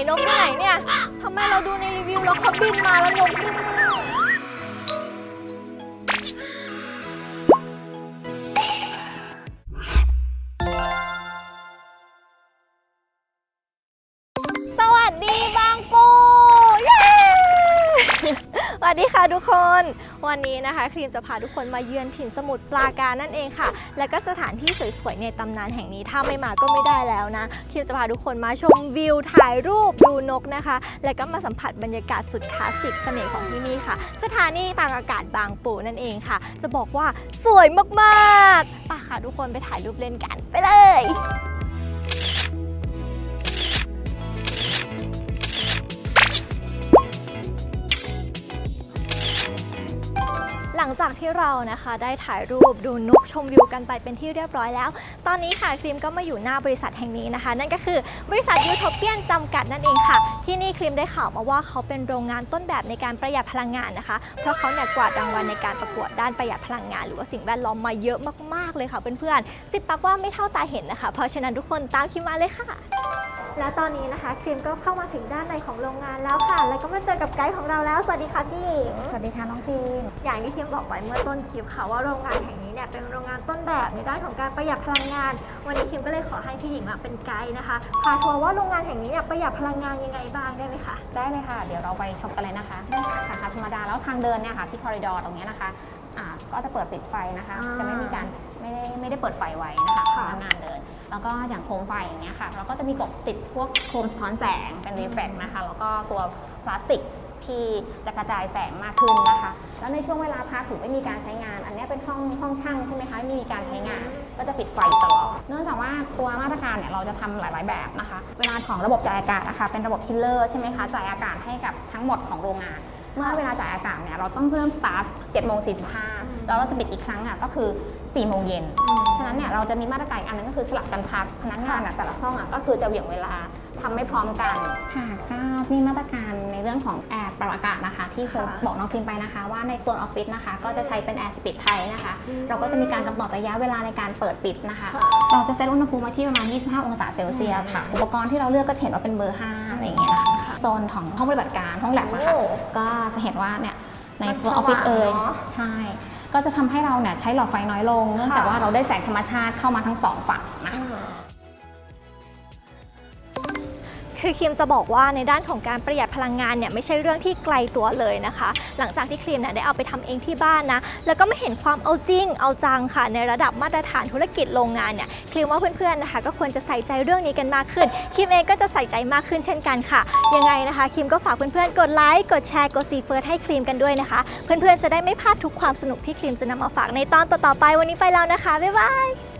นนกที่ไหนเนี่ยทำไมเราดูในรีวิวแล้วเขาบินมาแล้วนกบินมา สวัสดีค่ะทุกคน วันนี้นะคะครีมจะพาทุกคนมาเยือนถิ่นสมุทรปราการนั่นเองค่ะ และก็สถานที่สวยๆในตำนานแห่งนี้ถ้าไม่มาก็ไม่ได้แล้วนะครีมจะพาทุกคนมาชมวิวถ่ายรูปดูนกนะคะ แล้วก็มาสัมผัสบรรยากาศสุดคลาสสิกเสน่ห์ของที่นี่ค่ะ สถานีตากอากาศบางปูนั่นเองค่ะ จะบอกว่าสวยมากๆไป่ะค่ะทุกคนไปถ่ายรูปเล่นกันไปเลย ลังจากที่เรานะคะได้ถ่ายรูปดูนกชมวิวกันไปเป็นที่เรียบร้อยแล้ว ตอนนี้ค่ะครีมก็มาอยู่หน้าบริษัทแห่งนี้นะคะ นั่นก็คือบริษัทยูโทเปียนจำกัดนั่นเองค่ะ ที่นี่ครีมได้ข่าวมาว่าเขาเป็นโรงงานต้นแบบในการประหยัดพลังงานนะคะ เพราะเขาเนี่ยกวาดรางวัลในการประกวดด้านประหยัดพลังงาน หรือว่าสิ่งแวดล้อมมาเยอะมากๆเลยค่ะเพื่อนๆสิบปักว่าไม่เท่าตาเห็นนะคะ เพราะฉะนั้นทุกคนตามครีมมาเลยค่ะ และตอนนี้นะคะครีมก็เข้ามาถึงด้านในของโรงงานแล้วค่ะ แล้วก็มาเจอกับไกด์ของเราแล้ว สวัสดีค่ะพี่หญิงสวัสดีค่ะน้องทีม อย่างที่คิมบอกไว้เมื่อต้นคลิปค่ะว่าโรงงานแห่งนี้เนี่ยเป็นโรงงานต้นแบบในด้านของการประหยัดพลังงาน วันนี้คิมก็เลยขอให้พี่หญิงมาเป็นไกด์นะคะ พาทัวร์ว่าโรงงานแห่งนี้เนี่ยประหยัดพลังงานยังไงบ้างได้ไหมคะได้เลยค่ะ เดี๋ยวเราไปชมกันเลยนะคะสาขาธรรมดาแล้วทางเดินเนี่ยค่ะที่คอริดอร์ตรงเนี้ยนะคะอ่าก็จะเปิดปิดไฟนะคะอ่าจะไม่มีการ ไม่ได้ไม่ได้เปิดไฟไว้นะคะค่ะพนักงานเดิน แล้วก็อย่างโคมไฟอย่างเงี้ยค่ะ เราก็จะมีกบติดพวกโคมสะท้อนแสงเป็นรีเฟกนะคะ แล้วก็ตัวพลาสติกที่จะกระจายแสงมากขึ้นนะคะ แล้วในช่วงเวลาพักถึงไม่มีการใช้งาน อันเนี้ยเป็นห้องห้องช่างใช่ไหมคะไม่มีการใช้งาน ก็จะปิดไฟอยู่ตลอด เนื่องจากว่าตัวมาตรการเนี่ยเราจะทำหลาย ๆ แบบนะคะ เวลาของระบบจ่ายอากาศนะคะเป็นระบบชิลเลอร์ใช่ไหมคะจ่ายอากาศให้กับทั้งหมดของโรงงาน เมื่อเวลาจ่ายอากาศเนี่ยเราต้องเริ่มสตาร์ท7โมง45แล้วเราจะปิดอีกครั้งอะก็คือ4โมงเย็น ฉะนั้นเนี่ยเราจะมีมาตรการอีกอันนึงก็คือสลับกันพักพนักงานอะแต่ละห้องอะก็คือจะเหวี่ยงเวลาทำไม่พร้อมกันค่ะก็มีมาตรการในเรื่องของแอร์ปรับอากาศนะคะ ที่เคยค่ะบอกน้องฟิล์มไปนะคะ ว่าในส่วนออฟฟิศนะคะ ก็จะใช้เป็นแอร์สปีดไทยนะคะอืมเราก็จะมีการกำหนดระยะเวลาในการเปิดปิดนะคะค่ะเราจะเซตอุณหภูมิไว้ที่ประมาณ 25 องศาเซลเซียสค่ะอุปกรณ์ที่เราเลือกก็จะเห็นว่าเป็นเบอร์5อะไรอย่างเงี้ยนะคะโซนของห้องปฏิบัติการห้องแลบนะคะโอ้ก็จะเห็นว่าเนี่ยในมันตัวออฟฟิศเอ่ยสว่างเนอะใช่ ก็จะทำให้เราเนี่ยใช้หลอดไฟน้อยลง เนื่องจากค่ะ ว่าเราได้แสงธรรมชาติเข้ามาทั้งสองฝั่งนะคะ คือครีมจะบอกว่าในด้านของการประหยัดพลังงานเนี่ยไม่ใช่เรื่องที่ไกลตัวเลยนะคะ หลังจากที่ครีมเนี่ยได้เอาไปทำเองที่บ้านนะ แล้วก็ไม่เห็นความเอาจริงเอาจังค่ะ ในระดับมาตรฐานธุรกิจโรงงานเนี่ยครีมว่าเพื่อนๆนะคะ ก็ควรจะใส่ใจเรื่องนี้กันมากขึ้นครีมเองก็จะใส่ใจมากขึ้นเช่นกันค่ะ ยังไงนะคะครีมก็ฝากเพื่อนๆกดไลค์กดแชร์กดซีเฟิร์สให้ครีมกันด้วยนะคะ เพื่อนๆจะได้ไม่พลาดทุกความสนุกที่ครีมจะนำมาฝากในตอนต่อๆไปวันนี้ไปแล้วนะคะบ๊ายบาย